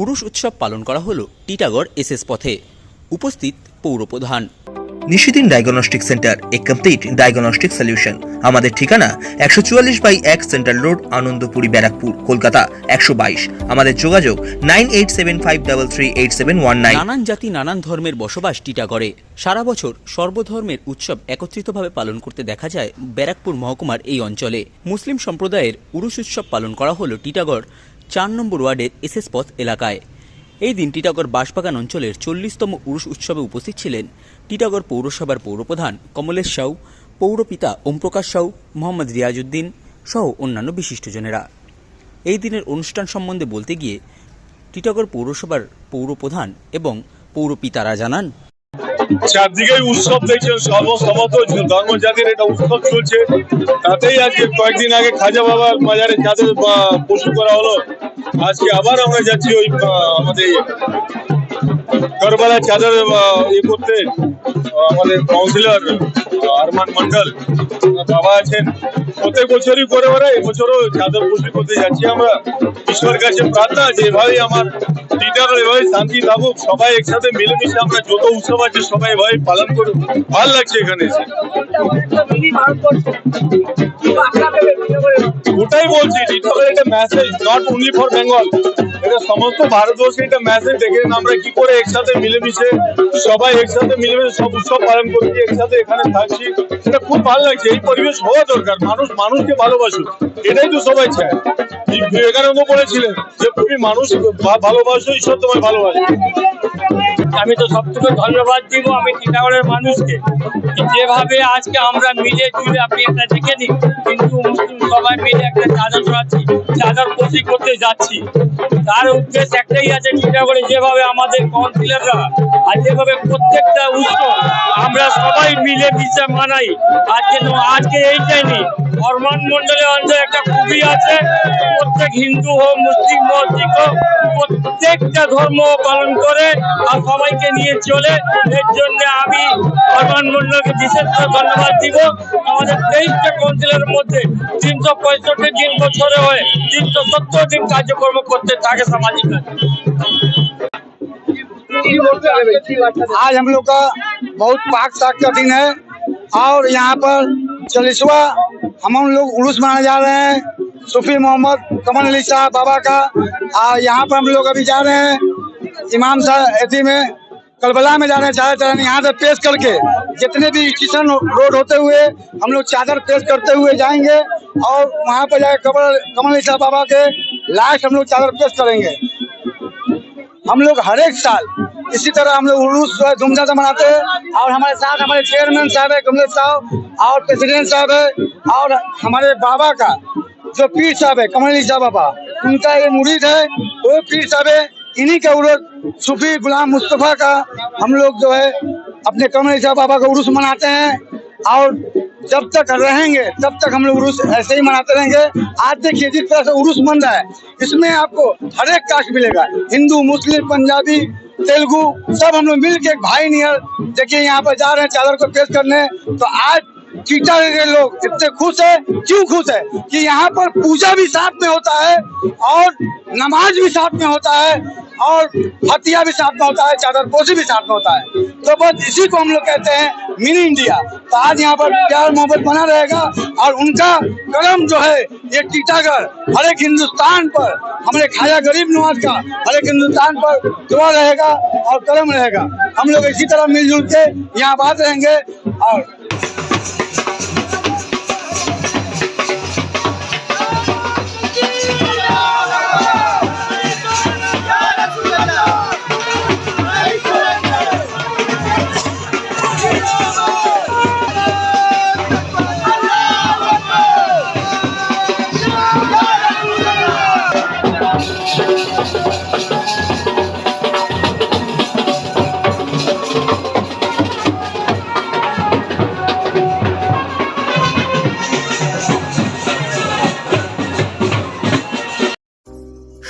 উরুষ উৎসব পালন করা হলো টিটাগড় এসএস পথে। উপস্থিত পৌরপ্রধান Nishidin diagnostic centre a complete diagnostic solution. আমাদের ঠিকানা একশো চুয়াল্লিশ বাই এক সেন্ট্রাল রোড আনন্দপুরি ব্যারাকপুর কলকাতা একশো বাইশ। আমাদের যোগাযোগ nine eight seven five double three eight seven one nine. নানান জাতি নানান ধর্মের বসবাস টিটাগড়ে। সারা বছর সর্বধর্মের উৎসব একত্রিতভাবে পালন করতে দেখা যায় ব্যারাকপুর মহকুমার এই অঞ্চলে। মুসলিম সম্প্রদায়ের উরুষ উৎসব পালন করা হলো টিটাগড়। চার নম্বর ওয়ার্ডের এসএস পথ এলাকায়। এই দিন টিটাগড় বাঁশবাগান অঞ্চলের চল্লিশতম উরুষ উৎসবে উপস্থিত ছিলেন টিটাগড় পৌরসভার পৌরপ্রধান কমলেশ সাউ, পৌরপিতা ওমপ্রকাশ সাউ, মোহাম্মদ রিয়াজউদ্দিন সহ অন্যান্য বিশিষ্টজনেরা। এই দিনের অনুষ্ঠান সম্বন্ধে বলতে গিয়ে টিটাগড় পৌরসভার পৌরপ্রধান এবং পৌরপিতারা জানান চারদিকেই উৎসব দেখছেন সর্বসমত ধর্ম জাতির এটা উৎসব চলছে। তাতেই আজকে কয়েকদিন আগে খাজা বাবার বাজারে চাঁদের পশু করা হলো। আজকে আবার আমরা যাচ্ছি ওই আমাদের করবালা চাঁদের ইয়ে করতে। আমাদের কাউন্সিলর আরমান মন্ডল বাবা আছেন। প্রত্যেক বছরই করে ওরা এবছরও চাদর পশু করতে যাচ্ছি আমরা। ঈশ্বর কাছে প্রার্থনা যে এভাবেই আমার এভাবে শান্তি থাকুক সবাই একসাথে মিলেমিশে আমরা যত উৎসব আছে সবাই এভাবে পালন করুক ভালো লাগছে এখানে। এসে ওটাই বলছি টিটাগড় একটা message not only for Bengal এটা সমস্ত ভারতবর্ষে একটা মেসেজ দেখেন আমরা কি করে একসাথে মিলেমিশে, সবাই একসাথে মিলেমিশে সব উৎসব পালন করছি একসাথে এখানে থাকছি এটা খুব ভালো লাগছে, এই পরিবেশ হওয়া দরকার, মানুষ, মানুষকে ভালোবাসুক, এটাই তো সবাই চায়। বিবেকানন্দ বলেছিলেন যে, তুমি মানুষ ভালোবাসো, ঈশ্বর তোমায় ভালোবাসে। আমি তো সব থেকে ধন্যবাদ দিব আমি টিটাগড়ের মানুষকে। যেভাবে আজকে আমরা মিলে জুলে আপনি একটা দেখে নিন কিন্তু মুসলিম সবাই মিলে একটা চাদর ছড়াচ্ছি চাদর পশি করতে যাচ্ছি। তার উদ্দেশ্য একটাই আছে টিটাগড়ে যেভাবে আমাদের কাউন্সিলররা আর যেভাবে প্রত্যেকটা উৎসব আমরা সবাই মিলে মিশে মানাই। আজকে আজকে এইটাই নেই, হরমান মন্ডলের অঞ্চলে একটা খুবই আছে, প্রত্যেক হিন্দু হোক, মুসলিম হোক শিখ হোক প্রত্যেকটা ধর্ম পালন করে আর সবাইকে নিয়ে চলে এর জন্য আমি হরমান মন্ডলকে বিশেষ করে ধন্যবাদ দিব আমাদের তেইশটা কাউন্সিলের মধ্যে তিনশো পঁয়ষট্টি দিন বছরে হয়ে তিনশো সত্তর দিন কার্যক্রম করতে থাকে সামাজিক কাজ आज हम लोग का बहुत पाक साक का दिन है और यहाँ पर चालीसवा हम हम लोग उर्स मनाने जा रहे हैं सूफी मोहम्मद, कमल अली शाह बाबा का। और यहाँ पर हम लोग अभी जा रहे हैं इमाम साहब एथी में। कलबला में जा रहे हैं चादर चढ़ाने यहाँ से पेश करके। जितने भी स्टेशन रोड होते हुए हम लोग चादर पेश करते हुए जाएँगे और वहाँ पर जाकर कमल कमल शाह बाबा के लास्ट हम लोग चादर पेश करेंगे। हम लोग हर एक साल इसी तरह हम लोग उर्स धूमधाम से मनाते हैं। और हमारे साथ हमारे चेयरमैन साहब है, कमलेश साहब और प्रेसिडेंट साहब है और हमारे बाबा का। जो पीर साहब है कमल शाह बाबा, उनका ये मुरीद है। वो पीर साहब है, इन्हीं का उर्स सूफी गुलाम मुस्तफ़ा का हम लोग जो है, अपने कमल अली बाबा का उर्स मनाते हैं। और जब तक रहेंगे, तब तक हम लोग उर्स ऐसे ही मनाते रहेंगे। आज देखिए, जिस तरह से उर्स मन रहा है, इसमें आपको हर एक कास्ट मिलेगा। हिंदू, मुस्लिम, पंजाबी, तेलुगु, सब हम लोग मिल के एक भाई नियर देखिए यहाँ पर जा रहे हैं चादर को पेश करने। तो आज चीटा के लोग इतने खुश है। क्यों खुश है? कि यहाँ पर पूजा भी साथ में होता है और नमाज़ भी साथ में होता है और हतिया भी साथ में होता है, चादर पोशी भी साथ में होता है। तो बस इसी को हम लोग कहते हैं मिनी इंडिया। तो आज यहाँ पर प्यार मोहब्बत बना रहेगा और उनका कदम जो है, ये टीटागढ़, हर एक हिंदुस्तान पर हमारे खाया गरीब नवाज़ का, हर एक हिंदुस्तान पर दुआ रहेगा और कदम रहेगा। हम लोग इसी तरह मिलजुल के यहाँ बात रहेंगे और